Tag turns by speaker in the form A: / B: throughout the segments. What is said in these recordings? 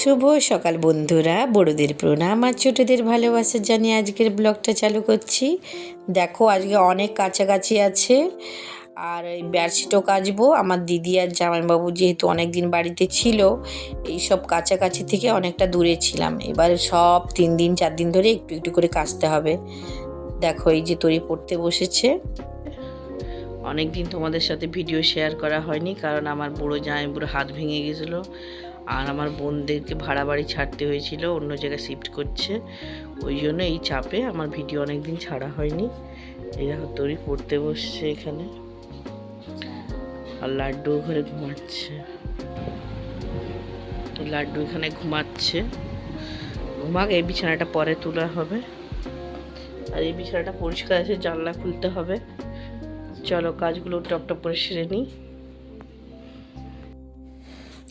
A: শুভ সকাল বন্ধুরা। বড়দের প্রণাম আর ছোটোদের ভালোবাসা জানিয়ে আজকের ব্লগটা চালু করছি। দেখো, আজকে অনেক কাছাকাছি আছে। আর এই বেডশিটও কাচবো। আমার দিদি আর জামাইবাবু যেহেতু অনেক দিন বাড়িতে ছিল এই সব কাছাকাছি থেকে অনেকটা দূরে ছিলাম। এবার সব তিন দিন, চার দিন ধরে একটু একটু করে কাচতে হবে। দেখো, এই যে তরি পড়তে বসেছে। অনেক দিন তোমাদের সাথে ভিডিও শেয়ার করা হয়নি, কারণ আমার বুড়ো জামাই বুড়ো হাত ভেঙে গেছিল। আর আমার বোনদেরকে ভাড়া বাড়ি ছাড়তে হয়েছিল, অন্য জায়গায় শিফট করছে। ওই জন্য এই চাপে আমার ভিডিও অনেক দিন ছাড়া হয়নি। দেখো তরি পড়তে বসছে এখানে। আর লাড্ডু ঘরে ঘুমাচ্ছে। লাড্ডু এখানে ঘুমাচ্ছে। ঘুমাক, এই বিছানাটা পরে তোলা হবে। আর এই বিছানাটা পরিষ্কার আছে, জানলা খুলতে হবে। চলো কাজগুলো টপ টপ করে সেরে নিই।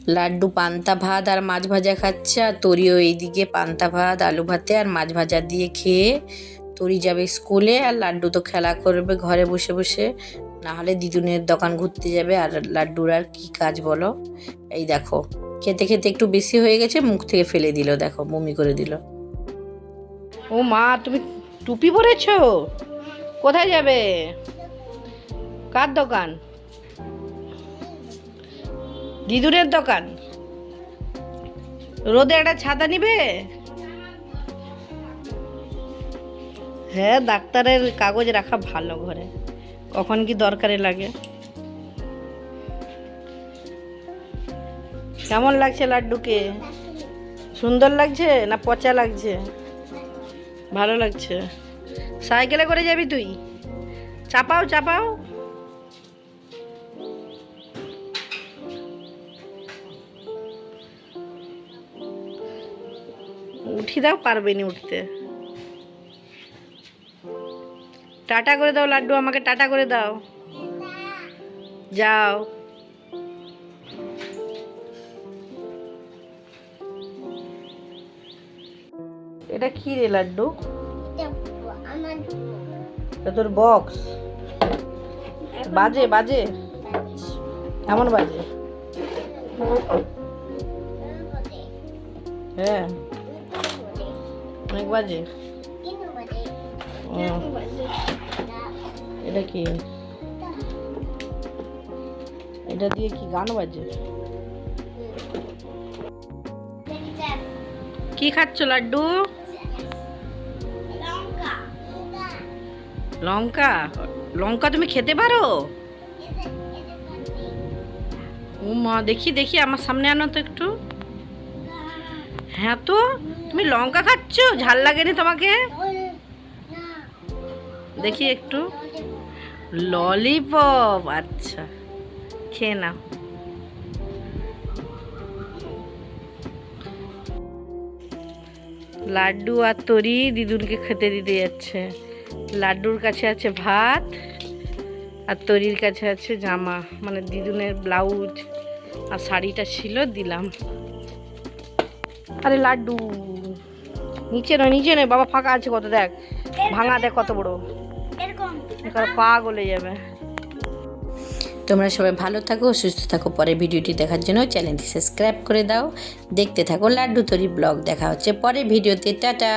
A: লাড্ডু, পান্তা ভাত আর মাছ ভাজা খাচ্ছে, আর তরিও এইদিকে পান্তা ভাত, আলু ভাতে আর মাছ ভাজা দিয়ে খেয়ে তরি যাবে স্কুলে, আর লাড্ডু তো খেলা করবে ঘরে বসে বসে। না হলে দিদুনের দোকান ঘুরতে যাবে, আর লাড্ডুর আর কী কাজ বলো? এই দেখো, খেতে খেতে একটু বেশি হয়ে গেছে, মুখ থেকে ফেলে দিল, দেখো, বমি করে দিল। ও মা, তুমি টুপি পরেছো? কোথায় যাবে? কার দোকান? দিদুরের দোকান। রোদে একটা ছাতা নিবে? হ্যাঁ ডাক্তারের কাগজ রাখা ভালো ঘরে। কখন কি দরকারে লাগে। কেমন লাগছে লাড্ডুকে? সুন্দর লাগছে না পচা লাগছে? ভালো লাগছে। সাইকেলে করে যাবি তুই? চাপাও চাপাও। উঠি দাও পারবে নি উঠতে। টাটা করে দাও লাড্ডু আমাকে টাটা করে দাও। যাও। এটা কি রে লাড্ডু? এটা তোর বক্স বাজে বাজে। এমন বাজে। হ্যাঁ। অনেক বাজে। ও, এটা কি? এটা দিয়ে কি গান বাজে? কি খাচ্ছ লাড্ডু? লঙ্কা। লঙ্কা তুমি খেতে পারো? ও মা দেখি দেখি আমার সামনে আনো তো একটু। হ্যাঁ তো, তুমি লঙ্কা খাচ্ছ? ঝাল লাগেনি তোমাকে? দেখি একটু। ললিপপ আচ্ছা খেয়ে নাও। লাড্ডু আর তরি দিদুনকে খেতে দিতে যাচ্ছে। লাড্ডুর কাছে আছে ভাত আর তরির কাছে আছে জামা। মানে দিদুনের ব্লাউজ আর শাড়িটা ছিল, দিলাম। আরে লাড্ডু। নিচে নয় নিচে নয় বাবা ফাঁকা আছে কত দেখ। ভাঙা দেখ কত বড়। এখানে পা গলে যাবে। তোমরা সবাই ভালো থাকো সুস্থ থাকো। পরে ভিডিওটি দেখার জন্য চ্যানেলটি সাবস্ক্রাইব করে দাও। দেখতে থাকো লাড্ডু তরি ব্লগ। দেখা হচ্ছে পরে ভিডিওতে। টাটা।